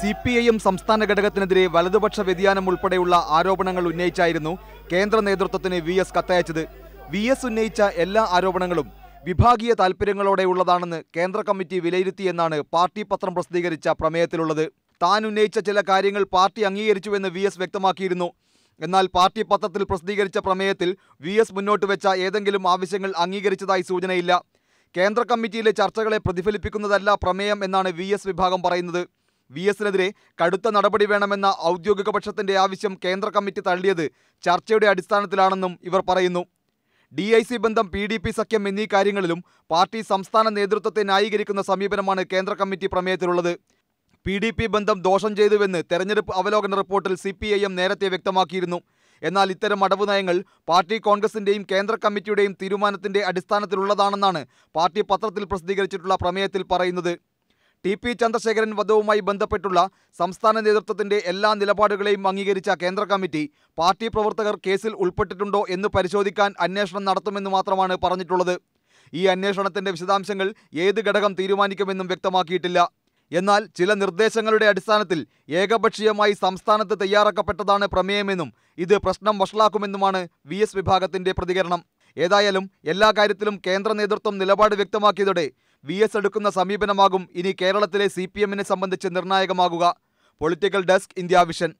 C P I സംസ്ഥാന ഘടകത്തിനെതിരെ വലതുപക്ഷ വ്യതിയാനം ഉൾപ്പെടെയുള്ള ആരോപണങ്ങൾ ഉന്നയിച്ചായിരുന്നു കേന്ദ്ര നേതൃത്വത്തിന് വി എസ് കത്തയച്ചത്. വി എസ് ഉന്നയിച്ച എല്ലാ ആരോപണങ്ങളും വിഭാഗീയ താൽപ്പര്യങ്ങളോടെയുള്ളതാണെന്ന് കേന്ദ്ര കമ്മിറ്റി വിലയിരുത്തിയെന്നാണ് പാർട്ടി പത്രം പ്രസിദ്ധീകരിച്ച പ്രമേയത്തിലുള്ളത്. താൻ ഉന്നയിച്ച ചില കാര്യങ്ങൾ പാർട്ടി അംഗീകരിച്ചുവെന്ന് വി എസ് വ്യക്തമാക്കിയിരുന്നു. എന്നാൽ പാർട്ടി പത്രത്തിൽ പ്രസിദ്ധീകരിച്ച പ്രമേയത്തിൽ വി എസ് മുന്നോട്ട് വെച്ച ഏതെങ്കിലും ആവശ്യങ്ങൾ അംഗീകരിച്ചതായി സൂചനയില്ല. കേന്ദ്ര കമ്മിറ്റിയിലെ ചർച്ചകളെ പ്രതിഫലിപ്പിക്കുന്നതല്ല പ്രമേയം എന്നാണ് വി എസ് വിഭാഗം പറയുന്നത്. വി എസിനെതിരെ കടുത്ത നടപടി വേണമെന്ന ഔദ്യോഗിക പക്ഷത്തിന്റെ ആവശ്യം കേന്ദ്ര കമ്മിറ്റി തള്ളിയത് ചർച്ചയുടെ അടിസ്ഥാനത്തിലാണെന്നും ഇവർ പറയുന്നു. ഡി ഐ സി ബന്ധം പി ഡി പി സഖ്യം എന്നീ കാര്യങ്ങളിലും പാർട്ടി സംസ്ഥാന നേതൃത്വത്തെ ന്യായീകരിക്കുന്ന സമീപനമാണ് കേന്ദ്ര കമ്മിറ്റി പ്രമേയത്തിലുള്ളത്. പി ഡി പി ബന്ധം ദോഷം ചെയ്തുവെന്ന് തെരഞ്ഞെടുപ്പ് അവലോകന റിപ്പോർട്ടിൽ സി പി ഐ എം നേരത്തെ വ്യക്തമാക്കിയിരുന്നു. എന്നാൽ ഇത്തരം അടവ് നയങ്ങൾ പാർട്ടി കോൺഗ്രസിന്റെയും കേന്ദ്ര കമ്മിറ്റിയുടെയും തീരുമാനത്തിന്റെ അടിസ്ഥാനത്തിലുള്ളതാണെന്നാണ് പാർട്ടി പത്രത്തിൽ പ്രസിദ്ധീകരിച്ചിട്ടുള്ള പ്രമേയത്തിൽ പറയുന്നത്. ടി പി ചന്ദ്രശേഖരൻ വധവുമായി ബന്ധപ്പെട്ടുള്ള സംസ്ഥാന നേതൃത്വത്തിന്റെ എല്ലാ നിലപാടുകളെയും അംഗീകരിച്ച കേന്ദ്ര കമ്മിറ്റി പാർട്ടി പ്രവർത്തകർ കേസിൽ ഉൾപ്പെട്ടിട്ടുണ്ടോ എന്ന് പരിശോധിക്കാൻ അന്വേഷണം നടത്തുമെന്ന് മാത്രമാണ് പറഞ്ഞിട്ടുള്ളത്. ഈ അന്വേഷണത്തിന്റെ വിശദാംശങ്ങൾ ഏത് ഘടകം തീരുമാനിക്കുമെന്നും വ്യക്തമാക്കിയിട്ടില്ല. എന്നാൽ ചില നിർദ്ദേശങ്ങളുടെ അടിസ്ഥാനത്തിൽ ഏകപക്ഷീയമായി സംസ്ഥാനത്ത് തയ്യാറാക്കപ്പെട്ടതാണ് പ്രമേയമെന്നും ഇത് പ്രശ്നം വഷളാക്കുമെന്നുമാണ് വി എസ് വിഭാഗത്തിന്റെ പ്രതികരണം. ഏതായാലും എല്ലാ കാര്യത്തിലും കേന്ദ്ര നേതൃത്വം നിലപാട് വ്യക്തമാക്കിയതോടെ വി എസ് എടുക്കുന്ന സമീപനമാകും ഇനി കേരളത്തിലെ സി പി എമ്മിനെ സംബന്ധിച്ച് നിർണായകമാകുക. Political desk India Vision.